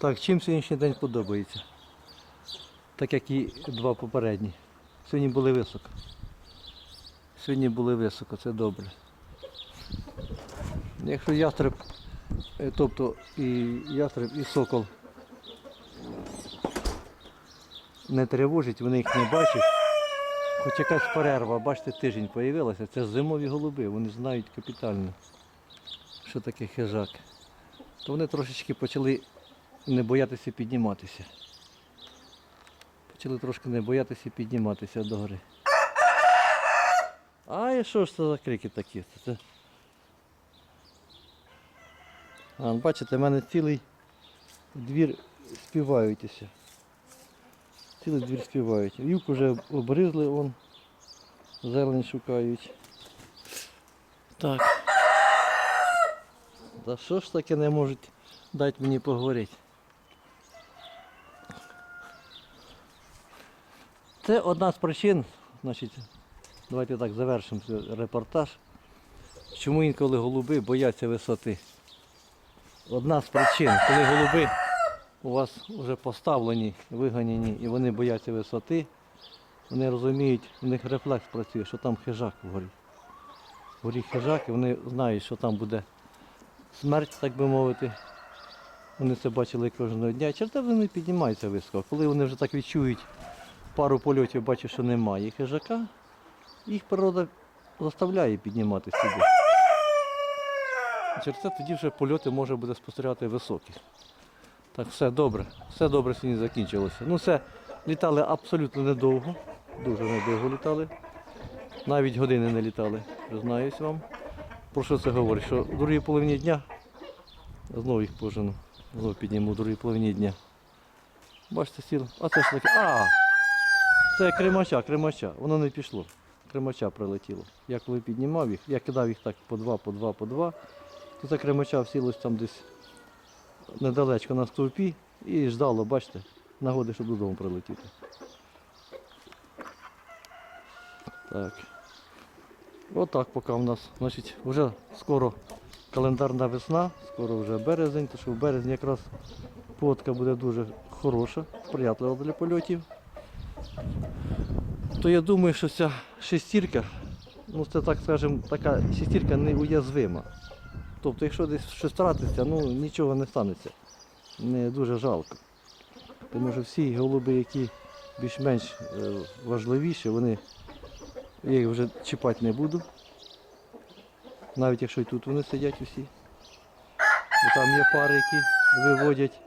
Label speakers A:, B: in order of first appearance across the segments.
A: Так, чим сьогоднішній день подобається? Так як і два попередні. Сьогодні були високо. Сьогодні були високо, це добре. Якщо ястреб, е, тобто і ястреб, і сокол не тривожить, вони їх не бачать. Хоч якась перерва, бачите, тиждень з'явилася, це зимові голуби, вони знають капітально, що таке хижак. То вони трошечки почали не боятися підніматися. Почали трошки не боятися підніматися до гори. А і що ж це за крики такі? Це. А, бачите, в мене цілий двір співають. Цілий двір співають. Юг вже обризли, вон, зелень шукають. Так. Та що ж таке не можуть дати мені поговорити? Це одна з причин, значить, давайте так завершимо репортаж. Чому інколи голуби бояться висоти? Одна з причин, коли голуби у вас вже поставлені, виганяні і вони бояться висоти, вони розуміють, у них рефлекс працює, що там хижак вгорі. Вгорі хижак, і вони знають, що там буде смерть, так би мовити. Вони це бачили кожного дня. Черта вони піднімаються високо. Коли вони вже так відчують пару польотів, бачать, що немає хижака, їх природа заставляє підніматися сюди. Через це тоді вже польоти може буде спостерігати високі. Так, все добре. Все добре сьогодні закінчилося. Ну все, літали абсолютно недовго. Дуже недовго літали. Навіть години не літали, признаюсь вам. Про що це говорить? Що в другій половині дня знову їх пожену. Знову підніму в другій половині дня. Бачите, сіло. А це ж таке. А! Це кремача, кремача. Воно не пішло. Кремача прилетіло. Я коли піднімав їх, я кидав їх так по два, по два, по два, то це кремача всілось там десь недалечко на стовпі і ждало, бачите, нагоди, щоб додому прилетіти. Так. Отак поки в нас. Значить, вже скоро календарна весна, скоро вже березень, то що в березні якраз погодка буде дуже хороша, сприятлива для польотів. То я думаю, що ця шестірка, ну це так скажемо, така шестірка неуязвима. Тобто, якщо десь щось тратиться, ну нічого не станеться. Не дуже жалко. Тому що всі голуби, які більш-менш е, важливіші, вони я їх вже чіпати не буду. Навіть якщо і тут вони сидять усі. І там є пари, які виводять.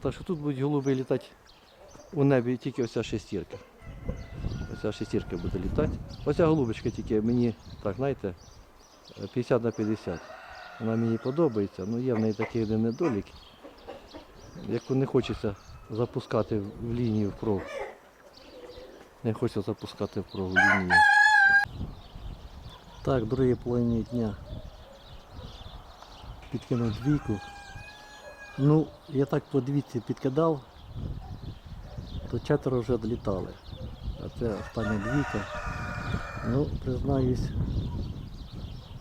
A: Так що тут будуть голуби літати у небі тільки оця шестірка. Оця шестірка буде літати. Оця голубочка тільки мені, так знаєте, 50 на 50. Вона мені подобається, але є в неї такий один недолік, яку не хочеться запускати в лінію впрог. Не хочеться запускати в лінію. Так, другій половині дня підкинув двійку. Ну, я так по двійці підкидав, то четверо вже долітали. А це остання двійка. Ну, признаюсь,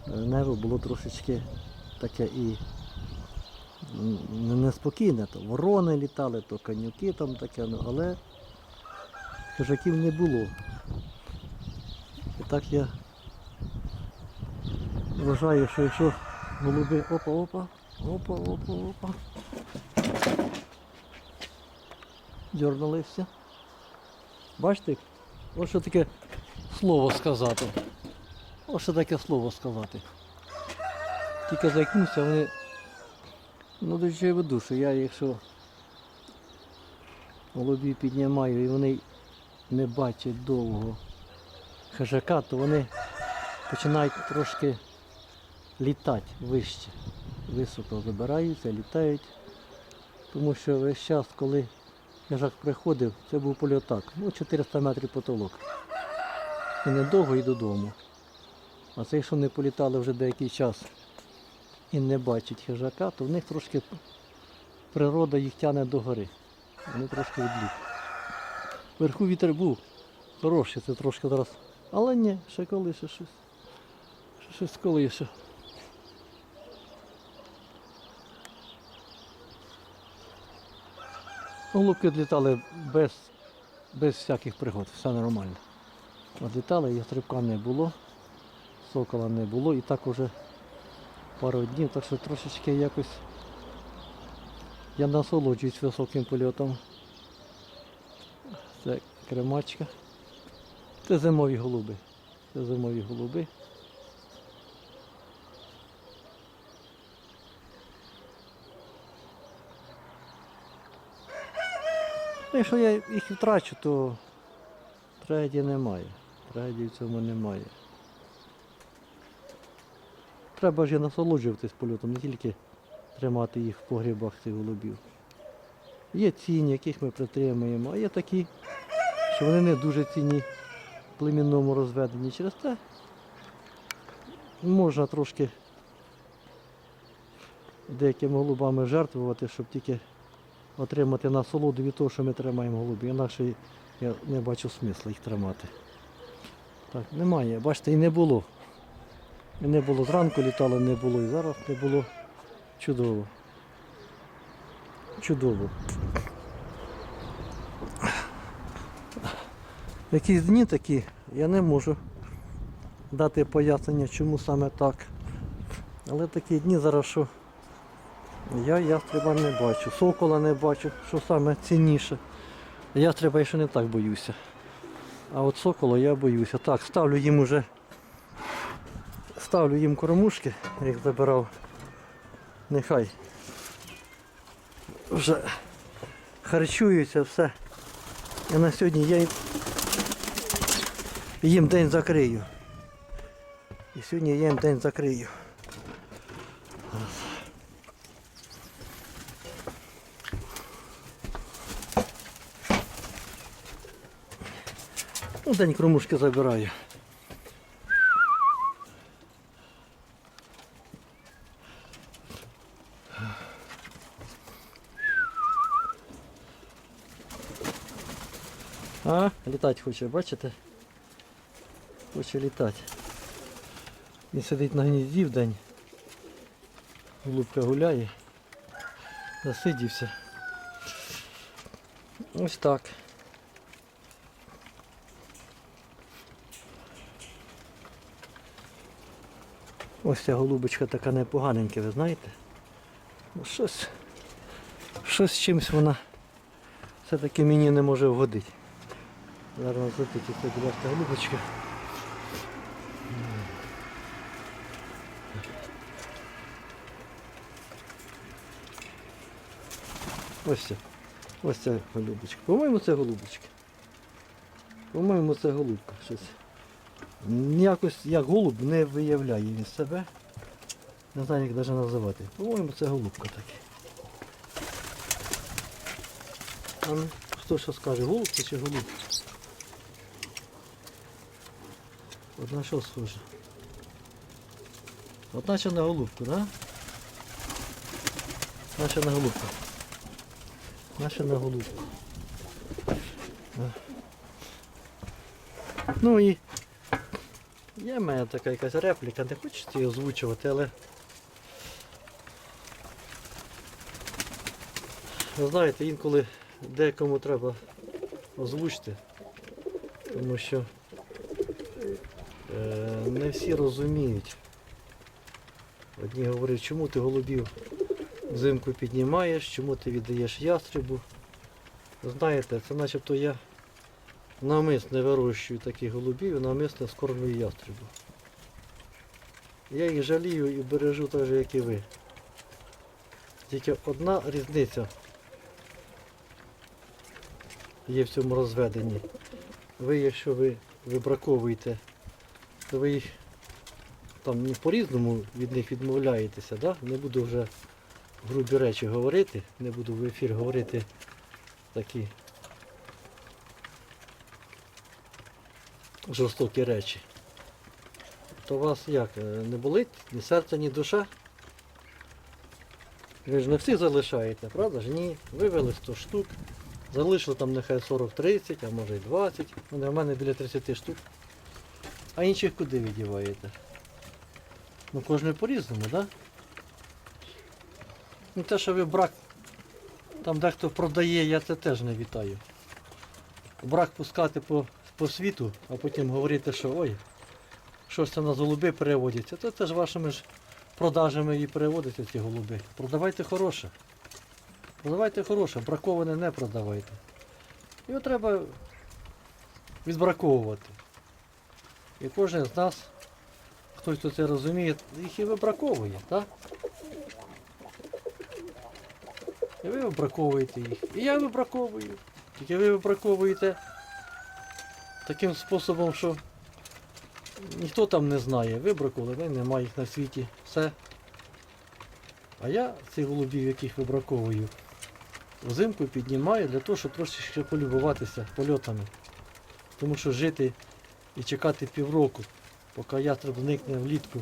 A: небо було трошечки таке і неспокійне. То ворони літали, то конюки там таке, ну, але хижаків не було. І так я вважаю, що якщо голуби опа-опа, опа-опа-опа. Дьорнулися. Бачите, ось що таке слово сказати. Ось що таке слово сказати. Тільки заікнувся, вони. Ну до чого я веду, що я якщо голубі піднімаю і вони не бачать довго хижака, то вони починають трошки літати вище. Високо забираються, літають. Тому що весь час, коли хижак приходив, це був польотак, ну 400 метрів потолок. І недовго і додому. А це якщо не політали вже деякий час і не бачать хижака, то в них трошки природа їх тягне до гори. Вони трошки відліт. Вверху вітер був хороший, це трошки зараз. Але ні, ще колише щось. Щось колише.
B: Голубки відлітали без, без всяких пригод, все нормально. Відлітали, ястрибка не було, сокола не було і так уже пару днів, так що трошечки якось я насолоджуюсь високим польотом. Це кремачка. Це зимові голуби. Це зимові голуби. Ну, Якщо я їх втрачу, то трагедії немає. Трагедії в цьому немає. Треба ж і насолоджуватись польотом, не тільки тримати їх в погрібах цих голубів. Є цінні, яких ми притримуємо, а є такі, що вони не дуже цінні в племінному розведенні. Через те можна трошки деякими голубами жертвувати, щоб тільки отримати насолоду від того, що ми тримаємо голубів. Інакше я не бачу смисла їх тримати. Так, немає. Бачите, і не було. І не було. Зранку літало, не було, і зараз не було. Чудово. Чудово. Якісь дні такі, я не можу дати пояснення, чому саме так. Але такі дні зараз, що я ястреба не бачу, сокола не бачу, що саме цінніше. Ястреба ще не так боюся. А от сокола я боюся. Так, ставлю їм уже. Ставлю їм кормушки, як забирав. Нехай вже харчуються все. І на сьогодні я їм день закрию. І сьогодні я їм день закрию. День кормушки забираю. А, літати хоче, бачите? Хоче літати. Він сидить на гнізді в день. Голубка гуляє. Засидівся. Ось так. Ось ця голубочка така непоганенька, ви знаєте? Ну, щось, щось чимось вона все-таки мені не може вгодити. Зараз злетить це будь голубочка. Ось це. Ось ця голубочка. По-моєму, це голубочка. По-моєму, це голубка. Щось. Якось як голуб не виявляє він себе. Не знаю, як навіть називати. По-моєму, це голубка таки. А ну, хто що скаже, голубка чи голубка? От на що схоже? От наче на голубку, да? Наче на голубку. Наче на голубку. Ну і є в мене така якась репліка, не хочеться її озвучувати, але знаєте, інколи декому треба озвучити, тому що е, не всі розуміють. Одні говорять, чому ти голубів взимку піднімаєш, чому ти віддаєш ястребу. Знаєте, це начебто я навмисне вирощую таких голубів і навмисне скормлюю ястребу. Я їх жалію і бережу так же, як і ви. Тільки одна різниця є в цьому розведенні. Ви, якщо ви вибраковуєте, то ви їх там ну, по-різному від них відмовляєтеся, да? не буду вже грубі речі говорити, не буду в ефір говорити такі жорстокі речі. То у вас як, е, не болить ні серце, ні душа? Ви ж не всі залишаєте, правда ж? Ні. Вивели 100 штук, залишили там нехай 40-30, а може й 20. Ну, в мене біля 30 штук. А інших куди ви діваєте? Ну кожен по-різному, так? Да? Ну те, що ви брак там дехто продає, я це теж не вітаю. Брак пускати по, по світу, а потім говорити, що ой, що ж це на голуби переводяться. То це ж вашими ж продажами і переводяться ці голуби. Продавайте хороше. Продавайте хороше, браковане не продавайте. Його треба відбраковувати. І кожен з нас, хтось хто це розуміє, їх і вибраковує, так? І ви вибраковуєте їх. І я вибраковую. Тільки ви вибраковуєте таким способом, що ніхто там не знає. Вибракували, немає їх на світі. Все. А я цих голубів, яких вибраковую, взимку піднімаю для того, щоб трошечки полюбуватися польотами. Тому що жити і чекати півроку, поки ястреб зникне влітку.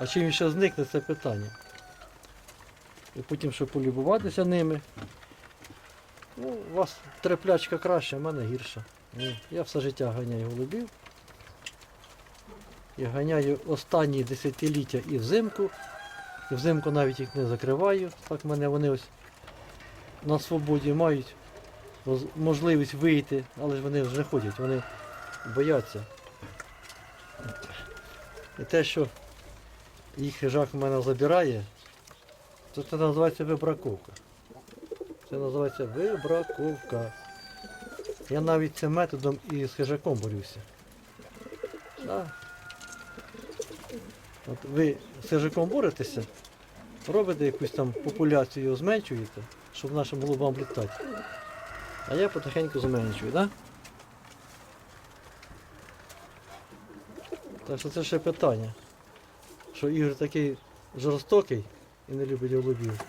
B: А чим він ще зникне, це питання. І потім, щоб полюбуватися ними. Ну, у вас треплячка краще, а в мене гірша. Ні, Я все життя ганяю голубів. Я ганяю останні десятиліття і взимку. І взимку навіть їх не закриваю. Так мене вони ось на свободі мають можливість вийти, але ж вони вже не ходять, вони бояться. І те, що їх хижак в мене забирає, то це називається вибраковка. Це називається вибраковка. Я навіть цим методом і з хижаком борюся. Да. От ви з хижаком боретеся, робите якусь там популяцію, зменшуєте, щоб нашим голубам літати. А я потихеньку зменшую, так? Да? Так що це ще питання. Що Ігор такий жорстокий і не любить голубів.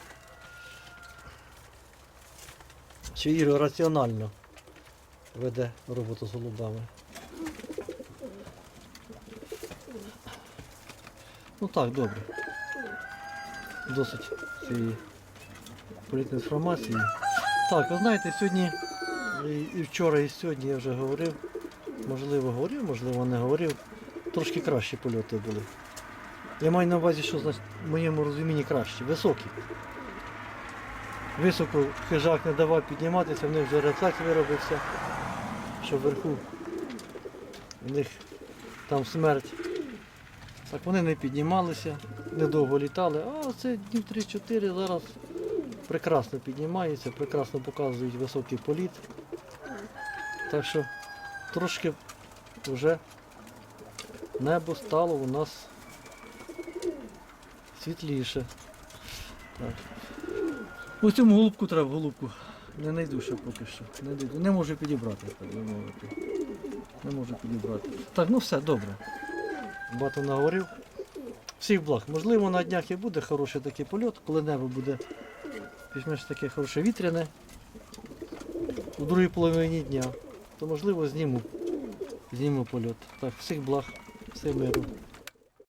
B: Чи Ігор раціонально веде роботу з голубами. Ну так, добре. Досить цієї політної інформації. Так, ви знаєте, сьогодні і- вчора, і сьогодні я вже говорив. Можливо, говорив, можливо, не говорив. Трошки кращі польоти були. Я маю на увазі, що значить, в моєму розумінні краще, високі. Високо хижак не давав підніматися, в них вже рефлекс виробився, що вверху в них там смерть. Так вони не піднімалися, недовго літали, а це днів 3-4 зараз прекрасно піднімаються, прекрасно показують високий політ. Так що трошки вже небо стало у нас світліше. Так. Ось цьому голубку треба голубку. Не знайду ще поки що. Не, знайду. не можу підібрати, так би мовити. Не можу підібрати. Так, ну все, добре. Багато наговорив. Всіх благ. Можливо, на днях і буде хороший такий польот, коли небо буде більш-менш таке хороше вітряне у другій половині дня, то можливо зніму, зніму польот. Так, всіх благ, всім миру.